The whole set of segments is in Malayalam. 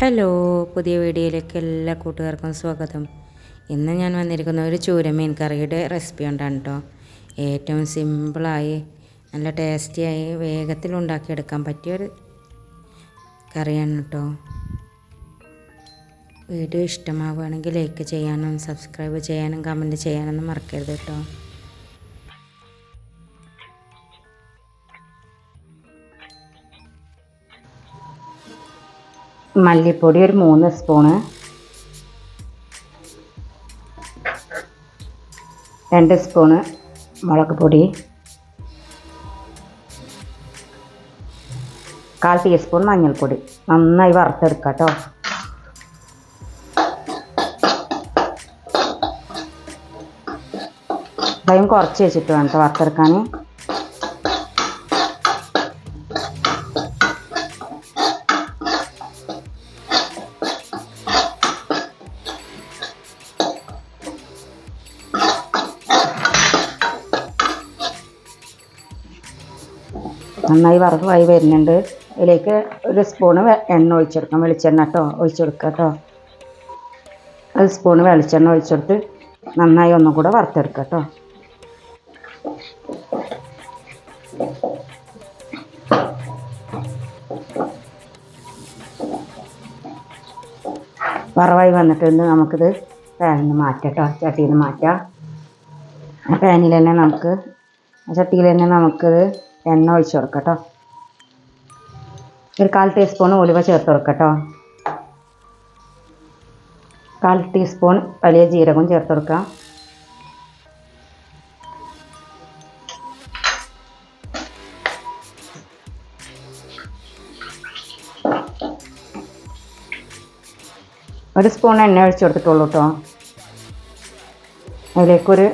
ഹലോ പുതിയ വീഡിയോയിലേക്ക് എല്ലാ കൂട്ടുകാർക്കും സ്വാഗതം. ഇന്ന് ഞാൻ വന്നിരിക്കുന്ന ഒരു ചൂരമീൻ കറിയുടെ റെസിപ്പി ഉണ്ടാണ് കേട്ടോ ഏറ്റവും സിമ്പിളായി നല്ല ടേസ്റ്റിയായി വേഗത്തിൽ ഉണ്ടാക്കിയെടുക്കാൻ പറ്റിയൊരു കറിയാണ് കേട്ടോ വീഡിയോ ഇഷ്ടമാവുകയാണെങ്കിൽ ലൈക്ക് ചെയ്യാനും സബ്സ്ക്രൈബ് ചെയ്യാനും കമന്റ് ചെയ്യാനൊന്നും മറക്കരുത് കേട്ടോ മല്ലിപ്പൊടി ഒരു മൂന്ന് സ്പൂണ്. രണ്ട് സ്പൂണ് മുളക് പൊടി. കാൽ ടീസ്പൂൺ മഞ്ഞൾപ്പൊടി. നന്നായി വറുത്തെടുക്കാം കേട്ടോ അതും കുറച്ച് വെച്ചിട്ട് വേണം കേട്ടോ വറുത്തെടുക്കാൻ നന്നായി വറവായി വരുന്നുണ്ട്. ഇതിലേക്ക് ഒരു സ്പൂണ് എണ്ണ ഒഴിച്ചെടുക്കാം വെളിച്ചെണ്ണ കേട്ടോ ഒഴിച്ചെടുക്കുക കേട്ടോ ഒരു സ്പൂണ് വെളിച്ചെണ്ണ ഒഴിച്ചെടുത്ത് നന്നായി ഒന്നും കൂടെ വറുത്തെടുക്കുക കേട്ടോ വറവായി വന്നിട്ടുണ്ട്. നമുക്കിത് പാനിൽ നിന്ന് മാറ്റാം കേട്ടോ ചട്ടിയിൽ നിന്ന് മാറ്റാം. പാനിൽ തന്നെ നമുക്ക് ചട്ടിയിൽ തന്നെ നമുക്കിത് എണ്ണ ഒഴിച്ച് കൊടുക്കാം കേട്ടോ ഒരു കാൽ ടീസ്പൂൺ ഉലുവ ചേർത്ത് കൊടുക്കട്ടോ കേട്ടോ കാൽ ടീസ്പൂൺ വലിയ ജീരകവും ചേർത്ത് കൊടുക്കാം. ഒരു സ്പൂൺ എണ്ണ ഒഴിച്ച് കൊടുത്തിട്ടുള്ളൂ കേട്ടോ അതിലേക്കൊരു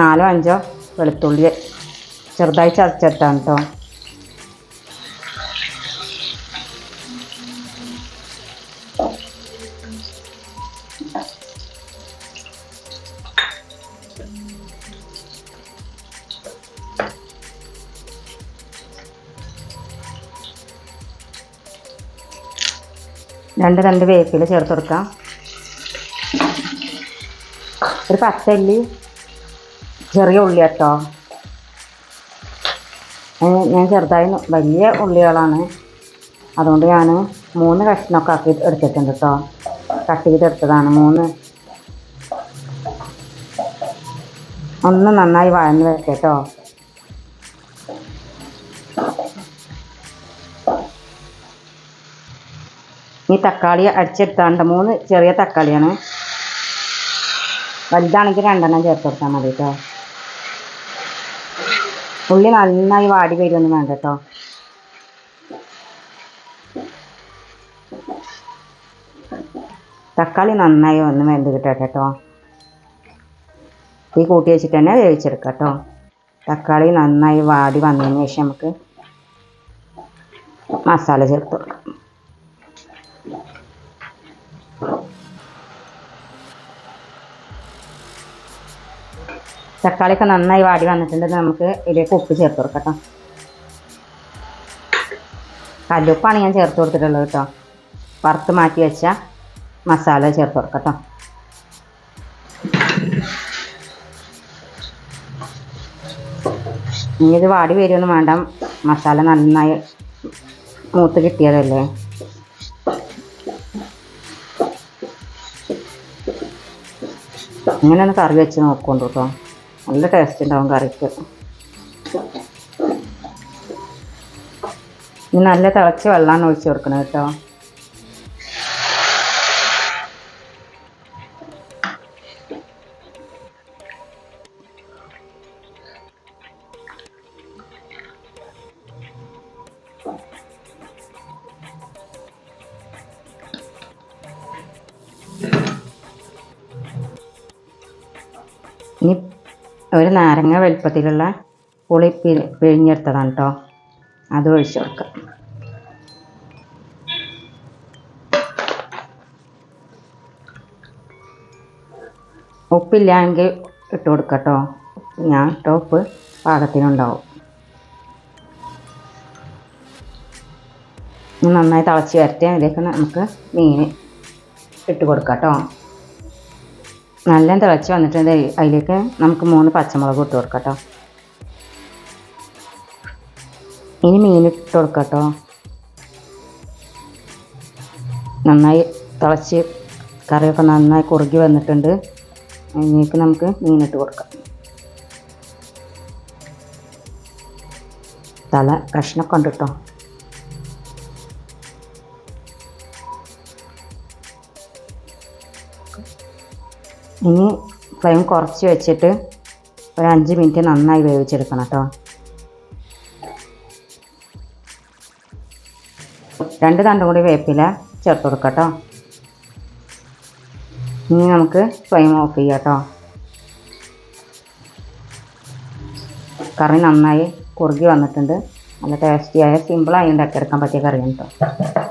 നാലോ അഞ്ചോ വെളുത്തുള്ളി ചെറുതായി ചതച്ചെടുത്താണ് കേട്ടോ. രണ്ട് രണ്ട് വേപ്പില ചേർത്ത് കൊടുക്കാം. ഒരു പത്തല്ലി ചെറിയ ഉള്ളി കേട്ടോ. ഞാൻ ചെറുതായി വലിയ ഉള്ളികളാണ്. അതുകൊണ്ട് ഞാൻ മൂന്ന് കഷ്ണമൊക്കെ ആക്കി എടുത്തിട്ടുണ്ട് കേട്ടോ കട്ട് ചെയ്തെടുത്തതാണ് മൂന്ന്. ഒന്ന് നന്നായി വഴന്ന് വരട്ടെ കേട്ടോ ഈ തക്കാളി അടിച്ചെടുത്താണ്ട് മൂന്ന് ചെറിയ തക്കാളിയാണ്. വലുതാണെങ്കിൽ രണ്ടെണ്ണം ചേർത്ത് കൊടുത്താൽ മതി കേട്ടോ ഉള്ളി നന്നായി വാടി വരുമൊന്നും വേണ്ട കേട്ടോ. തക്കാളി നന്നായി ഒന്ന് വെന്ത് കിട്ടട്ടെ കേട്ടോ. തീ കൂട്ടി വെച്ചിട്ട് തന്നെ വേവിച്ചെടുക്കാം കേട്ടോ. തക്കാളി നന്നായി വാടി വന്നതിന് ശേഷം നമുക്ക് മസാല ചേർത്ത് കൊടുക്കാം. തക്കാളിയൊക്കെ നന്നായി വാടി വന്നിട്ടുണ്ട്. നമുക്ക് ഇതിലേക്ക് ഉപ്പ് ചേർത്ത് കൊടുക്കട്ടോ കല്ലുപ്പാണ് ഞാൻ ചേർത്ത് കൊടുത്തിട്ടുള്ളത് കേട്ടോ വറുത്ത് മാറ്റി വെച്ച മസാല ചേർത്ത് കൊടുക്കട്ടോ ഇനി ഇത് വാടി വരുമെന്ന് വേണ്ട. മസാല നന്നായി മൂത്ത് കിട്ടിയതല്ലേ ഇങ്ങനെ ഒന്ന് കറി വെച്ച് നോക്കുന്നുണ്ട് കേട്ടോ. നല്ല ടേസ്റ്റ് ഉണ്ടാവും കറിക്ക്. ഇനി നല്ല തിളച്ച് വെള്ളമാണ് ഒഴിച്ച് കൊടുക്കണം കേട്ടോ. ഇനി ഒരു നാരങ്ങ വലുപ്പത്തിലുള്ള പുളി പി പിഴിഞ്ഞെടുത്തതാണ് കേട്ടോ അത് ഒഴിച്ച് കൊടുക്കാം. ഉപ്പില്ലെങ്കിൽ ഇട്ട് കൊടുക്കട്ടോ കേട്ടോ ഞാൻ ഇട്ട ഉപ്പ് പാകത്തിനുണ്ടാവും. നന്നായി തിളച്ച് വരട്ടെ. അതിലേക്ക് നമുക്ക് മീൻ ഇട്ട് കൊടുക്കാം കേട്ടോ നല്ല തിളച്ച് വന്നിട്ടുണ്ട്. അതിലേക്ക് നമുക്ക് മൂന്ന് പച്ചമുളക് ഇട്ട് കൊടുക്കാം കേട്ടോ ഇനി മീൻ ഇട്ട് കൊടുക്കാം കേട്ടോ നന്നായി തിളച്ച് കറിയൊക്കെ നന്നായി കുറുകി വന്നിട്ടുണ്ട്. അതിലേക്ക് നമുക്ക് മീനിട്ട് കൊടുക്കാം. തല കഷ്ണമൊക്കെ ഉണ്ട് കേട്ടോ ഇനി ഫ്ലെയിം കുറച്ച് വെച്ചിട്ട് ഒരു അഞ്ച് മിനിറ്റ് നന്നായി വേവിച്ചെടുക്കണം കേട്ടോ. രണ്ട് തണ്ടും കൂടി വേപ്പില ചേർത്ത് കൊടുക്കാം കേട്ടോ. ഇനി നമുക്ക് ഫ്ലെയിം ഓഫ് ചെയ്യാം കേട്ടോ. കറി നന്നായി കുറുകി വന്നിട്ടുണ്ട്. നല്ല ടേസ്റ്റിയായ സിമ്പിളായി ഉണ്ടാക്കിയെടുക്കാൻ പറ്റിയ കറിയാണ് കേട്ടോ.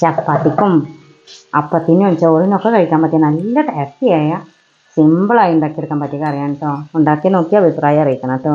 ചപ്പാത്തിക്കും അപ്പത്തിനും ചോറിനൊക്കെ കഴിക്കാൻ പറ്റിയ നല്ല ടേസ്റ്റിയായ സിമ്പിളായി ഉണ്ടാക്കിയെടുക്കാൻ പറ്റിയ കറിയാണ് കേട്ടോ ഉണ്ടാക്കി നോക്കി അഭിപ്രായം അറിയിക്കണം കേട്ടോ